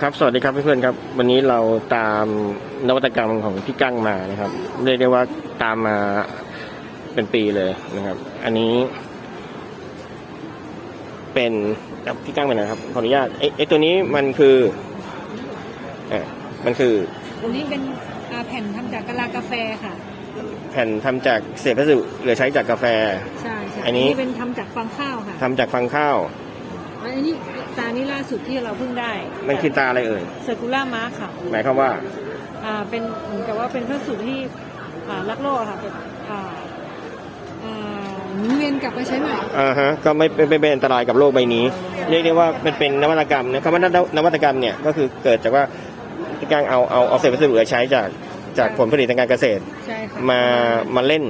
ครับ สวัสดีครับเพื่อนๆครับ วันนี้เราตามนวัตกรรมของพี่กั้งมานะครับ เรียกได้ว่าตามมาเป็นปีเลยนะครับ อันนี้ เป็นอะพี่กั้งไปไหนครับ ขออนุญาตไอ้ไอ้ตัวนี้มันคืออะมันคือตรงนี้เป็นอ่าแผ่นทำจากกะลากาแฟค่ะ แผ่นทำจากเศษวัสดุเหลือใช้จากกาแฟ ใช่ใช่อันนี้เป็นทำจากฟางข้าวค่ะทำจากฟางข้าว อันนี้ตานี้ล่าสุดที่เราเพิ่งได้มันคือตาอะไรเอ่ยเซอร์คูล่ามาร์ค่ะหมายความว่าอ่าเป็นเหมือนกับว่าเป็นพระสูตรที่อ่ารักโลกอะค่ะแบบอ่าอ่าหมุนเวียนกลับมาใช้ใหม่ อ่าฮะก็ไม่ไม่ไม่เป็นอันตรายกับโลกใบนี้ เรียกได้ว่ามันเป็นนวัตกรรมนะคำว่านวัตกรรมเนี่ยก็คือเกิดจากว่าการเอาเอาเอาเศษวัสดุเหลือใช้จากจากผลผลิตทางการเกษตรใช่ค่ะมามาเล่น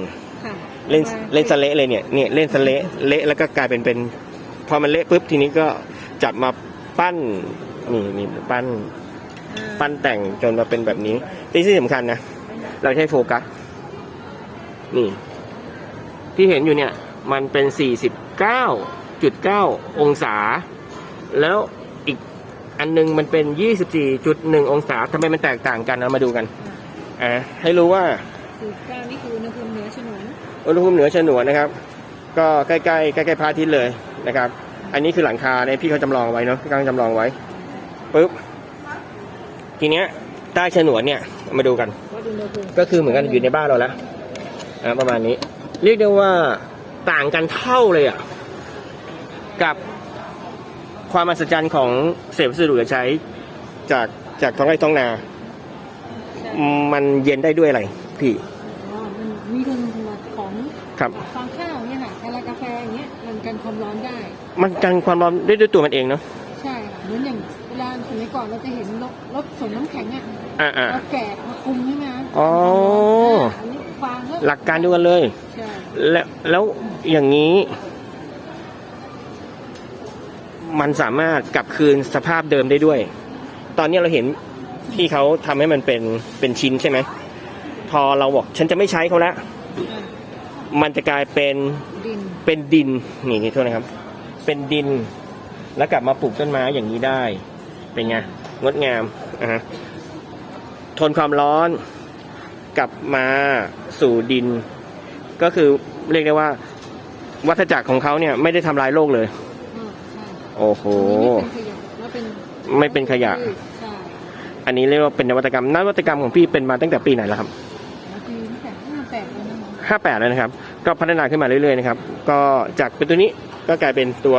ค่ะเล่นมาเล่นสเละเลยเนี่ยเนี่ยเล่นสเละเละแล้วก็กลายเป็นเป็น พอมันเละปุ๊บทีนี้ก็จับมาปั้นนี่นี่ปั้นอ่าปั้นแต่งจนมาเป็นแบบนี้ที่ที่สำคัญนะเราใช้โฟกัสนี่ ที่เห็นอยู่เนี่ย มันเป็น 49.9 องศา แล้วอีกอันนึงมันเป็น 24.1 องศาทำไมมันแตกต่างกันเรามาดูกันอ่าให้รู้ว่าคือเก้านี่คืออุณหภูมิเหนือฉนวนอุณหภูมิเหนือฉนวนนะครับ ก็ใกล้ๆใกล้ๆพระอาทิตย์เลย นะครับ อันนี้คือหลังคาเนี่ยพี่เขาจำลองไว้เนาะพี่กำลังจำลองไว้ปุ๊บทีเนี้ยใต้ฉนวนเนี่ยมาดูกันวัดอุณหภูมิก็คือเหมือนกันอยู่ในบ้านเราแล้วอ่าประมาณนี้ เรียกได้ว่าต่างกันเท่าเลยอะกับความมหัศจรรย์ของเศษวัสดุเหลือใช้จากจากท้องไร่ท้องนาใช่มันเย็นได้ด้วยอะไรพี่อ๋อมันมีคุณสมบัติของครับฟางข้าวเนี่ยค่ กันความร้อนได้ มันกันความร้อนได้ด้วยตัวมันเองเนาะใช่ค่ะเหมือนอย่างเวลาสมัยก่อนเราจะเห็นรถรถส่งน้ำแข็งอะอ่าอ่า เอาแกะมาคุมใช่ไหมอ๋อ อันนี้ฟางก็หลักการเดียวกันเลย ใช่แล้วแล้วอย่างนี้ มันสามารถกลับคืนสภาพเดิมได้ด้วย ตอนนี้เราเห็นที่เขาทำให้มันเป็นเป็นชิ้นใช่ไหมพอเราบอกฉันจะไม่ใช้เขาแล้ว อะมันจะกลายเป็นดิน เป็นดินนี่นี่โทษนะครับ เป็นดินแล้วกลับมาปลูกต้นไม้อย่างนี้ได้ เป็นไงงดงามอะฮะทนความร้อนกลับมาสู่ดิน ก็คือเรียกได้ว่า วัฏจักรของเขาเนี่ยไม่ได้ทำลายโลกเลยอ่าใช่โอ้โห ไม่เป็นขยะแล้วเป็นไม่เป็นขยะใช่อันนี้เรียกว่าเป็นนวัตกรรมนวัตกรรมของพี่เป็นมาตั้งแต่ปีไหนแล้วครับแล้วปีตั้งแต่ห้าแปดแล้วนะคะห้าแปดแล้วนะครับ ก็พัฒนาขึ้นมาเรื่อยๆนะครับ ก็จากเป็นตัวนี้ก็กลายเป็นตัว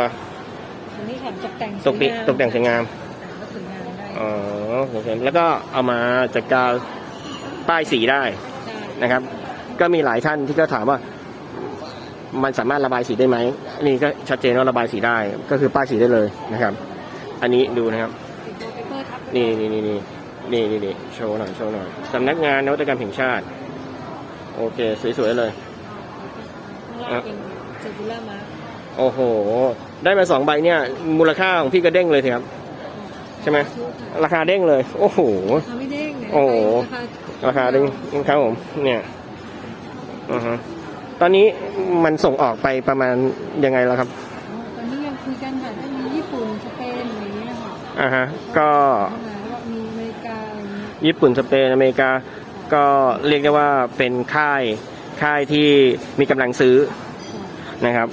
อันนี้แถมตกแต่งตกดิตกแต่งสวยงาม ก็สวยงามได้อ๋อโอเคแล้วก็เอามาจัดการป้ายสีได้ใช่นะครับ ก็มีหลายท่านที่ก็ถามว่า มันสามารถระบายสีได้ไหมอันนี้ก็ชัดเจนว่าระบายสีได้ ก็คือป้ายสีได้เลยนะครับ อันนี้ดูนะครับ ติดตัวเปเปอร์ทับนี่นี่นี่นี่นี่นี่นี่โชว์หน่อยโชว์หน่อยสำนักงานนวัตกรรมแห่งชาติ โอเค สวยๆเลย ข้างล่างเป็นเซอร์คูล่ามาโอ้โห ได้มาสองใบเนี่ย มูลค่าของพี่ก็เด้งเลยสิครับ ใช่ไหม ราคาเด้งเลย โอ้โห ราคาไม่เด้งเนี่ยโอ้โหราคาราคาเด้งครับผม เนี่ยอือฮะตอนนี้มันส่งออกไปประมาณยังไงแล้วครับอ๋อตอนนี้ยังคุยกันค่ะถ้ามีญี่ปุ่นสเปนอะไรอย่างเงี้ยค่ะอ่าฮะ ก็ เข้ามาแล้วก็มีอเมริกาอะไรอย่างเงี้ยญี่ปุ่นสเปนอเมริกา ก็เรียกได้ว่าเป็นค่าย ค่ายที่มีกำลังซื้อค่ะนะครับ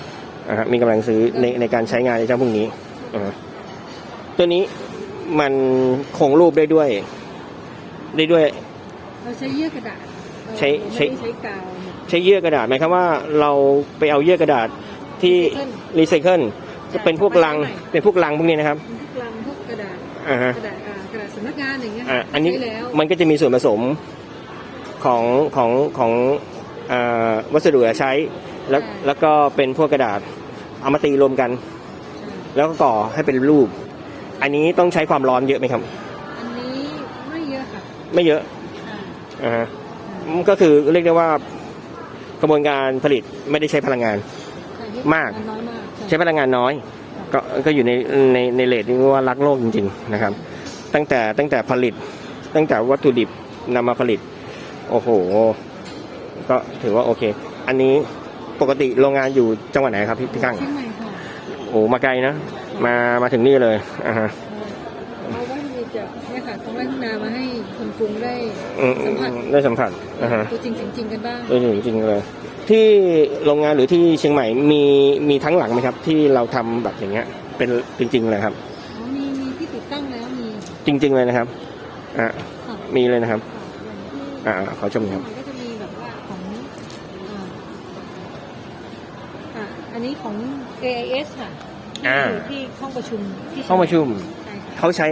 อ่าฮะมีกำลังซื้อในในการใช้งานในเจ้าพวกนี้อ่าฮะตัวนี้มันคงรูปได้ด้วย ได้ด้วยเราใช้เยื่อกระดาษใช้ใช้เราไม่ได้ใช้กาวเนี่ยใช้เยื่อกระดาษหมายความว่าเราไปเอาเยื่อกระดาษที่รีไซเคิลจะเป็นพวกลังเป็นพวกลังพวกนี้นะครับพวกลังพวกกระดาษอ่าฮะกระดาษอ่ากระดาษสำนักงานอย่างเงี้ยอ่าอันนี้ใช้แล้วมันก็จะมีส่วนผสมของของของอ่า วัสดุเหลือใช้แล้วแล้วก็เป็นพวกกระดาษเอามาตีรวมกัน แล้วก็ก่อให้เป็นรูป อันนี้ต้องใช้ความร้อนเยอะไหมครับ อันนี้ไม่เยอะค่ะ ไม่เยอะอ่าอ่าฮะอืมก็คือเรียกได้ว่ากระบวนการผลิตไม่ได้ใช้พลังงานมากน้อยมาก ใช้พลังงานน้อย ก็ก็อยู่ในในในเลทที่ว่ารักโลกจริง ๆ นะครับ ตั้งแต่ตั้งแต่ผลิตตั้งแต่วัตถุดิบนำมาผลิต โอ้โห ก็ถือว่าโอเค อันนี้ปกติโรงงานอยู่จังหวัดไหนครับพี่พี่กั้งเชียงใหม่ค่ะโอ้มาไกลนะมามาถึงนี่เลยอ่าฮะเพราะว่ามีตจะเนี่ยค่ะท้องไร่ท้องนามาให้คนกรุงได้อืมอืสัมมผัสได้สัมผัสนะฮะตัวจริงเสียงจริงกันบ้างได้จริงๆเลย ที่โรงงานหรือที่เชียงใหม่มีมีทั้งหลังไหมครับ ที่เราทำแบบอย่างเงี้ย เป็นจริง ๆ เลยครับ อ๋อมีมีที่ติดตั้งแล้วมีจริง ๆ เลยนะครับอะค่ะมีเลยนะครับค่ะอย่างที่อ่าขอชมครับ มันก็จะมีแบบว่าของอ่าอะอั นนี้ของ AIS ค่ะที่อ่าอยู่ที่ห้องประชุมที่ห้องประชุมใช่ค่ะเขาใช้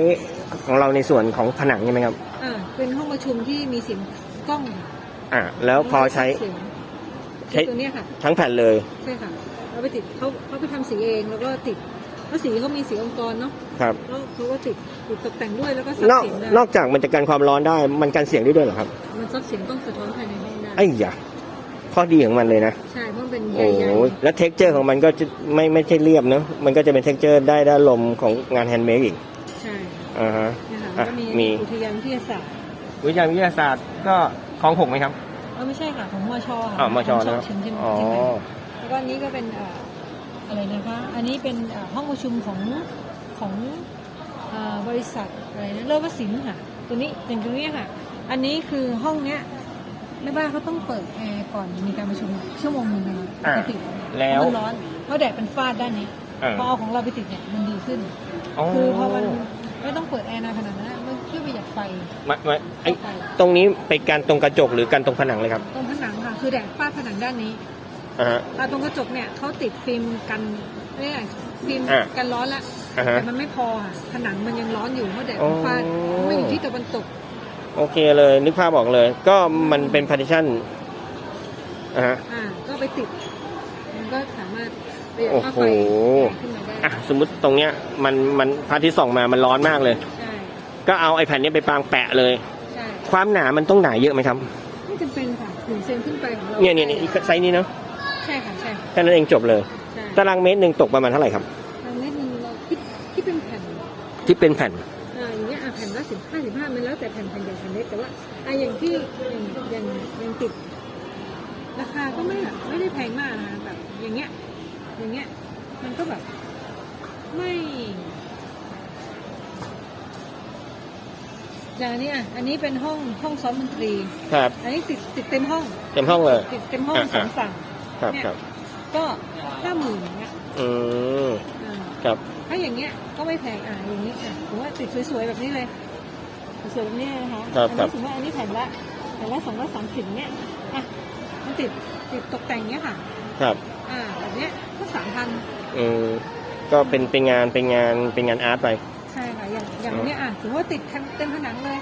ของเราในส่วนของผนังใช่ไหมครับ อ่าเป็นห้องประชุมที่มีเสียงกล้องอ่าแล้วพอใช้เสียงใช้ตัวเนี้ยค่ะ ทั้งแผ่นเลยใช่ค่ะเราไปติดเขาเขาไปทำสีเองแล้วก็ติดเพราะสีเขามีสีองค์กรเนาะครับ แล้วเขาก็ติดติดตกแต่งด้วยแล้วก็ซับนอกเสียงได้นอกจากมันจะกันความร้อนได้มันกันเสียงได้ด้วยเหรอครับมันซับเสียงกล้องสะท้อนภายในห้องได้ ไอ้ยะ ข้อดีของมันเลยนะ ใช่เพราะมันเป็นใโอ้หญ่โหแล้วเท็กเจอร์ของมันก็จะไม่ไม่ใช่เรียบเนอะมันก็จะเป็นเท็กเจอร์ได้ด้านลมของงานแฮนด์เมดอีกๆใช่อ่าฮะ นะคะอะก็มี มีอุทยานวิทยาศาสตร์วิทยาวิทยาศาสตร์ก็ของหกไหมครับเออไม่ใช่ค่ะของมชค่ะอ๋อมชนะครับเชียงใช่ไหมอ๋อเชียงใหม่แล้วก็อันนี้ก็เป็นเอ่ออะไรนะคะ อันนี้เป็นเอ่อห้องประชุมของของเอ่อบริษัทอะไรนะเลิศวสินค่ะ ตัวนี้อย่างตรงนี้ค่ะ อันนี้คือห้องเนี้ย แม่บ้านเขาต้องเปิดแอร์ก่อนมีการประชุมชั่วโมงหนึงนะคะอ่าปกติแล้วมันร้อนเพราะแดดเป็นฟาดด้านนี้อ่าพอเอาของเราไปติดเนี่ยมันดีขึ้นคือพอมันไม่ต้องเปิดแอร์นานขนาดนั้นอะมันช่วยประหยัดไฟมามาไอ้ไฟตรงนี้ไปกันตรงกระจกหรือกันตรงผนังเลยครับ ตรงผนังค่ะคือแดดฟาดผนังด้านนี้อ่าฮะอ่าตรงกระจกเนี่ยเขาติดฟิล์มกันเรียกอะไรฟิล์มอะกันร้อนละอ่าฮะแต่มันไม่พอค่ะผนังมันยังร้อนอยู่เพราะแดดอ๋อมันฟาดมันอยู่ที่ตะวันตก โอเคเลย นึกภาพบอกเลย ก็มันเป็น partition อ่าฮะอ่าก็ไปติด มันก็สามารถประหยัดค่าไฟโอ้โหขึ้นมาได้อะสมมติตรงเนี้ยมันมันพระอาทิตย์ส่องมามันร้อนมากเลย ใช่ก็เอาไอ้แผ่นนี้ไปปางแปะเลย ใช่ความหนามันต้องหนาเยอะไหมครับ ไม่จำเป็นค่ะหนึ่งเซนขึ้นไปของเราเนี่ยเนี่ยเนี่ยไซส์นี้เนาะใช่ค่ะใช่ค่ะแค่นั้นเองจบเลย ใช่ตารางเมตรหนึ่งตกประมาณเท่าไหร่ครับ ทางเม็ดนึงเราคิดคิดเป็นแผ่นที่เป็นแผ่น สิบห้าสิบห้ามันแล้วแต่แผ่นแผ่นใหญ่แผ่นเล็กแต่ว่าอะอย่างที่อย่างอย่างอย่างติด ราคาก็ไม่แบบไม่ได้แพงมากนะคะแบบอย่างเงี้ย อย่างเงี้ย มันก็แบบไม่อย่างอันนี้อะอันนี้เป็นห้องห้องซ้อมดนตรี ครับ อันนี้ติดติดเต็มห้อง เต็มห้องเลย ติดเต็มห้องอะสองฝั่ง ครับเนี่ย ครับก็ห้าหมื่นอย่างเงี้ยอืมอ่าครับ ถ้าอย่างเงี้ยก็ไม่แพงอะอย่างนี้อะผมว่าติดสวยๆแบบนี้เลย สวยๆแบบนี้นะคะครับอันครันี้บถือว่าอันนี้แผ่นละแผ่นละสองร้อยสามสิบเนี้ยอะมันติดติดตกแต่งเนี้ยค่ะ ครับอ่าแบบเนี้ยก็สามพันอืมก็เป็นเป็นงานเป็นงานเป็นงานอาร์ตไป ใช่ค่ะอย่างอย่างเนี้ยอะถือว่าติดทั้งเต็มผนังเลย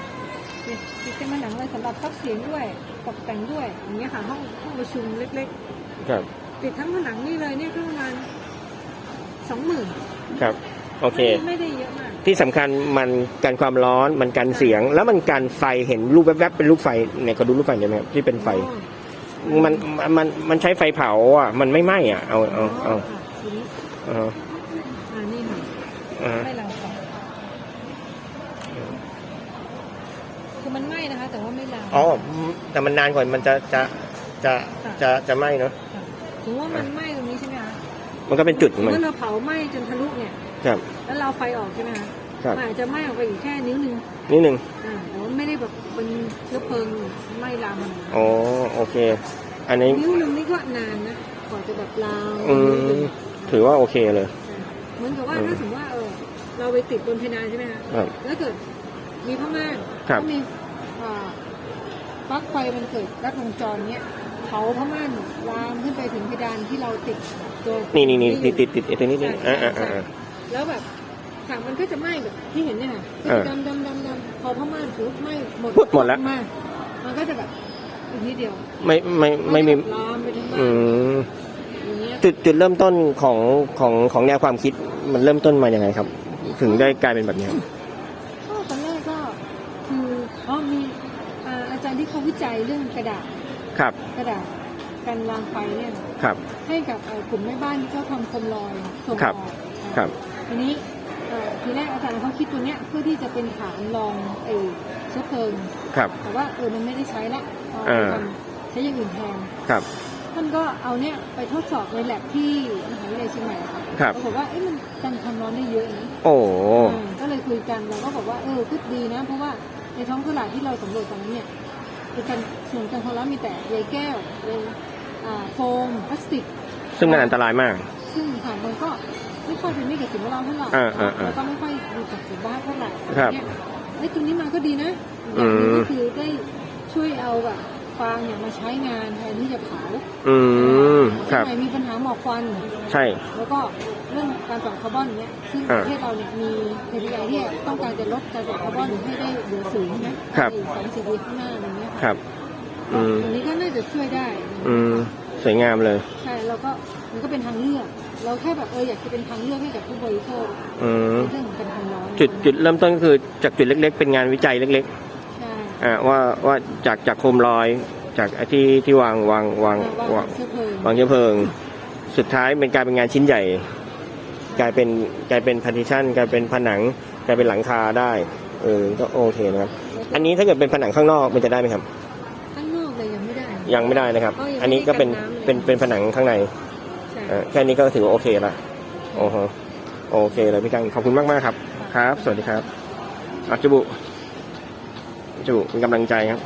ติดติดเต็มผนังเลยสำหรับพักเสียงด้วยตกแต่งด้วยอย่างเงี้ยค่ะห้องห้องประชุมเล็กครับ ๆ ติดทั้งผนังนี่เลยเนี่ยก็ประมาณสองหมื่นครับ โอเค ไม่ได้เยอะมากที่สำคัญมันกันความร้อนมันกันเสียง แล้วมันกันไฟเห็นรูปแวบๆเป็นรูปไฟเนี่ยเขาดูรูปไฟได้ไหมครับที่เป็นไฟอ๋อมันมันมันใช้ไฟเผาอะมันไม่ไหม้อะเอาเอาเอาค่ะทีนี้เอาอ่านี่ค่ะเอาไม่รังไฟคือมันไหม้นะคะ แต่ว่าไม่ลามอ๋อแต่มันนานกว่ามันจะจะจะจะจะไหม้เนาะค่ะถึงว่ามันไหม้ตรงนี้ใช่ไหมคะมันก็เป็นจุดของมันเมื่อเราเผาไหม้จนทะลุเนี่ย ครับ แล้วเราไฟออกใช่ไหมคะครับมันอาจจะไหม้ออกไปอีกแค่นิ้วหนึงนิดหนึ่งอ่าแต่ว่าไม่ได้แบบเป็นเชื้อเพลิงไหม้ลามมันอ๋อโอเค อันนี้นิ้วหนึงนี่ก็นานนะกว่าจะแบบลามอืมถือว่าโอเคเลย เหมือนกับว่าอืมถ้าสมมติว่าเออเราไปติดบนเพดานใช่ไหมคะครับ แล้วเกิดมีผ้าม่านครับก็มีอ่าปลั๊กไฟมันเกิดรัดวงจรเนี้ยเผาผ้าม่านลามขึ้นไปถึงเพดานที่เราติดตัวนี่นี่นี่อยู่ติดติดติดไอ้ตัวนี้ติดใช่อ่าใช่อ่าอ่าใช่ แล้วแบบค่ะมันก็จะไหม้แบบที่เห็นเนี่ยค่ะเออดำดำดำดำพอผ้าม่านปุ๊บไหม้หมดปุ๊บหมดแล้ว มากมันก็จะแบบอีกนิดเดียวไม่ไม่ไม่มีนก็จะลามไปทั้งบ้าอืนมอย่างเงี้ยจุดจุดเริ่มต้นของของของแนวความคิดมันเริ่มต้นมาอย่างไงครับ ถึงได้กลายเป็นแบบนี้ครับก็ตอนแรกก็คืออ๋อมีอ่าอาจารย์ที่เขาวิจัยเรื่องกระดาษครับกระดาษกันรางไฟเนี่ย ครับ ให้กับเอ่อกลุ่มแม่บ้านที่เขาทำโคมลอยส่งครับออกครับทีนี้เอ่อทีแรกอาจารย์เขาคิดตัวเนี้ยเพื่อที่จะเป็นฐานรองไอ้เชื้อเพลิงครับ แต่ว่าเออมันไม่ได้ใช้ละเอาอ่าไปทำใช้อย่างอื่นแทนครับทท่านก็เอาเนี่ยไปทดสอบในแลบที่มหาวิทยาลัยเชียงใหม่ค่ะครับปรากฏว่าเอ๊ะมันกันความร้อนได้เยอะนะโอ้อ่าก็เลยคุยกันเราก็บอกว่าเออคิดดีนะ เพราะว่าในท้องตลาดที่เราสำรวจตอนนั้นเนี่ยเป็นการส่วนกันความร้อนมีแต่ใยแก้วใยอ่าโฟมพลาสติก ซึ่งมันอันตรายมาก ซึ่งค่ะมันก็ ไม่ค่อยเป็นไม่กับสิ่งแวดล้อมเท่าไหร่อ่าอ่าอ่าแล้วก็ไม่ค่อยมีกับสิ่งบ้านเท่าไหร่ครับเนี่ยไอ้ยตรงนี้มาก็ดีนะอือย่างหนึงมก็คือได้ช่วยเอาแบบฟางเนี่ยมาใช้งานแทนที่จะเผาอืมคสรับมัยมีปัญหาหมอกควัน ใช่ แล้วก็เรื่องการปล่อยคาร์บอนเนี่ยซึ่งปอ่าระเทศเราเนี่ยมี KPI ที่ต้องการจะลดการปล่อยคาร์บอนให้ได้เหลือศูนย์นะครับในสามสิบปีข้างหน้าอะไรเงี้ยะครับอืมอันนี้ก็น่าจะช่วยได้ อืมสวยงามเลย ใช่ แล้วก็มันก็เป็นทางเลือก เราแค่แบบเอออยากจะเป็นทางเลือกให้กับผู้บริโภคอืมในเรื่องของการทำร้อนจุดจุดเริ่มต้นก็คือจากจุดเล็ก ๆ เป็นงานวิจัยเล็กใช่ๆอ่าว่าว่าจากจากโคมลอย จากไอ้ที่ที่วางวางวางวางวางเชื้อเพลิงวางเชื้อเพลิง สุดท้ายเป็นกลายเป็นงานชิ้นใหญ่ กลายเป็นกลายเป็นพาร์ติชันกลายเป็นผนัง กลายเป็นหลังคาได้เออก็โอเคนะครับอันนี้ถ้าเกิดเป็นผนังข้างนอกมันจะได้ไหมครับ ข้างนอกเลยยังไม่ได้ ยังไม่ได้นะครับ ก็ยังไม่ได้อันนี้ก็เป็นกันน้ำเลย เป็นเป็นผนังข้างในใช่อ่า แค่นี้ก็ถือว่าโอเคละโอ้โหโอเคเลยพี่กังขอบคุณมากมากครับ ครับ สวัสดีครับอัจจุบุจจุบุเป็นกำลังใจครับ